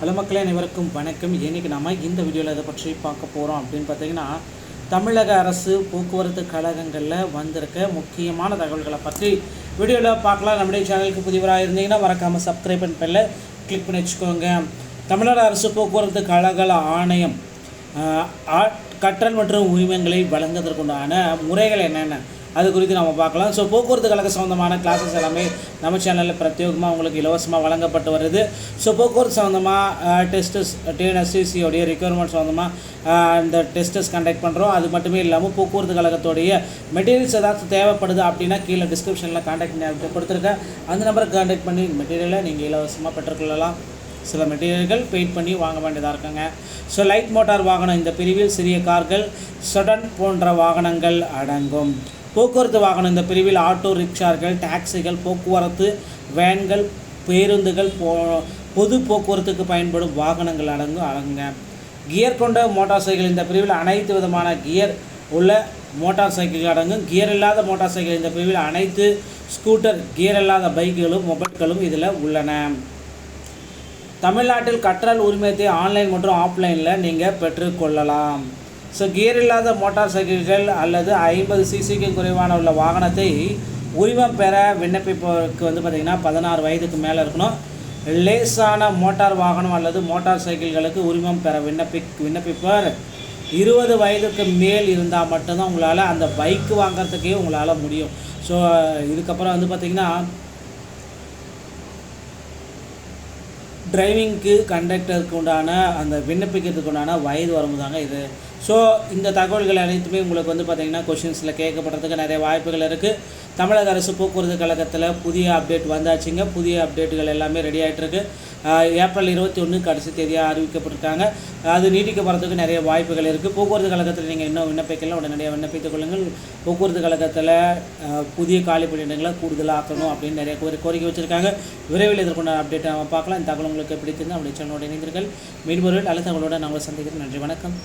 Hello மக்களே அனைவருக்கும் வணக்கம். இன்றைக்கி நம்ம இந்த வீடியோவில் இதை பற்றி பார்க்க போகிறோம் அப்படின்னு பார்த்தீங்கன்னா தமிழக அரசு போக்குவரத்து கழகங்களில் வந்திருக்க முக்கியமான தகவல்களை பற்றி வீடியோவில் பார்க்கலாம். நம்முடைய சேனலுக்கு புதிவராக இருந்தீங்கன்னா மறக்காமல் சப்ஸ்கிரைப் பண்ண பெல்ல கிளிக் பண்ணி வச்சுக்கோங்க. தமிழக அரசு போக்குவரத்து கழக ஆணையம் ஆ- கற்றல் மற்றும் உரிமங்களை வழங்குவதற்குண்டான முறைகள் என்னென்ன? அது குறித்து நம்ம பார்க்கலாம். ஸோ போக்குவரத்து கழக சம்மந்தமான கிளாஸஸ் எல்லாமே நம்ம சேனலில் பிரத்யேகமாக உங்களுக்கு இலவசமாக வழங்கப்பட்டு வருது. ஸோ போக்குவரத்து சம்மந்தமாக டெஸ்டஸ் டிஎன்எஸ்சிசியோடைய ரெக்குயர்மெண்ட் சம்மந்தமாக இந்த டெஸ்டஸ் கண்டக்ட் பண்ணுறோம் அது மட்டுமே இல்லாமல் போக்குவரத்து கழகத்தோடைய மெட்டீரியல்ஸ் ஏதாச்சும் தேவைப்படுது அப்படின்னா கீழே டிஸ்கிரிப்ஷனில் காண்டாக்ட் கொடுத்துருக்கேன். அந்த நம்பருக்கு காண்டாக்ட் பண்ணி மெட்டீரியலை நீங்கள் இலவசமாக பெற்றுக்கொள்ளலாம். சில மெட்டீரியல்கள் பெயிண்ட் பண்ணி வாங்க வேண்டியதாக இருக்குங்க. ஸோ லைட் மோட்டார் வாகனம் இந்த பிரிவில் சிறிய கார்கள் சடன் போன்ற வாகனங்கள் அடங்கும். போக்குவரத்து வாகனம். இந்த பிரிவில் ஆட்டோ ரிக்ஷாக்கள் டாக்ஸிகள் போக்குவரத்து வேன்கள் பேருந்துகள் போ பொது போக்குவரத்துக்கு பயன்படும் வாகனங்கள் அடங்கும் அடங்க கியர் கொண்ட மோட்டார் சைக்கிள். இந்த பிரிவில் அனைத்து விதமான கியர் உள்ள மோட்டார் சைக்கிள் அடங்கும். கியர் இல்லாத மோட்டார் சைக்கிள். இந்த பிரிவில் அனைத்து ஸ்கூட்டர் கியர் இல்லாத பைக்குகளும் மொபைல்களும் இதில் உள்ளன. தமிழ்நாட்டில் கற்றல் உரிமத்தை ஆன்லைன் மற்றும் ஆஃப்லைனில் நீங்கள் பெற்றுக்கொள்ளலாம். ஸோ கியர் இல்லாத மோட்டார் சைக்கிள்கள் அல்லது ஐம்பது சிசிக்கு குறைவான உள்ள வாகனத்தை உரிமம் பெற விண்ணப்பிப்பவருக்கு வந்து பார்த்திங்கன்னா பதினாறு வயதுக்கு மேலே இருக்கணும். லேசான மோட்டார் வாகனம் அல்லது மோட்டார் சைக்கிள்களுக்கு உரிமம் பெற விண்ணப்பி விண்ணப்பிப்பவர் இருபது வயதுக்கு மேல் இருந்தால் மட்டும்தான் உங்களால் அந்த பைக்கு வாங்குறதுக்கே உங்களால் முடியும். ஸோ இதுக்கப்புறம் வந்து பார்த்திங்கன்னா டிரைவிங்க்கு கண்டக்டருக்கு உண்டான அந்த விண்ணப்பிக்கிறதுக்கு உண்டான வயது வரம்பு தாங்க இது. ஸோ இந்த தகவல்கள் அனைத்துமே உங்களுக்கு வந்து பார்த்திங்கன்னா கொஷின்ஸில் கேட்கப்படுறதுக்கு நிறைய வாய்ப்புகள் இருக்குது தமிழக அரசு போக்குவரத்து கழகத்தில் புதிய அப்டேட் வந்தாச்சுங்க. புதிய அப்டேட்டுகள் எல்லாமே ரெடி ஆகிட்டுருக்கு ஏப்ரல் இருபத்தி ஒன்று கடைசி தேதியாக அறிவிக்கப்பட்டிருக்காங்க. அது நீட்டிக்கப்படுறதுக்கு நிறைய வாய்ப்புகள் இருக்குது போக்குவரத்து கழகத்தில் நீங்கள் இன்னும் விண்ணப்பிக்கலாம். உடனடியாக விண்ணப்பித்துக் கொள்ளுங்கள். போக்குவரத்து கழகத்தில் புதிய காலி பணியிடங்களை கூடுதலாக ஆக்கணும் அப்படின்னு நிறைய கோரி கோரிக்கை வச்சுருக்காங்க. விரைவில் இதற்குண்டான அப்டேட் நம்ம பார்க்கலாம். இந்த தகவல் உங்களுக்கு பிடித்திருந்தால் அப்படி சேனலோட இணைந்தீர்கள் மீன்பொருள் ஒரு நல்ல நாங்கள் சந்திக்கிறேன் நன்றி. வணக்கம்.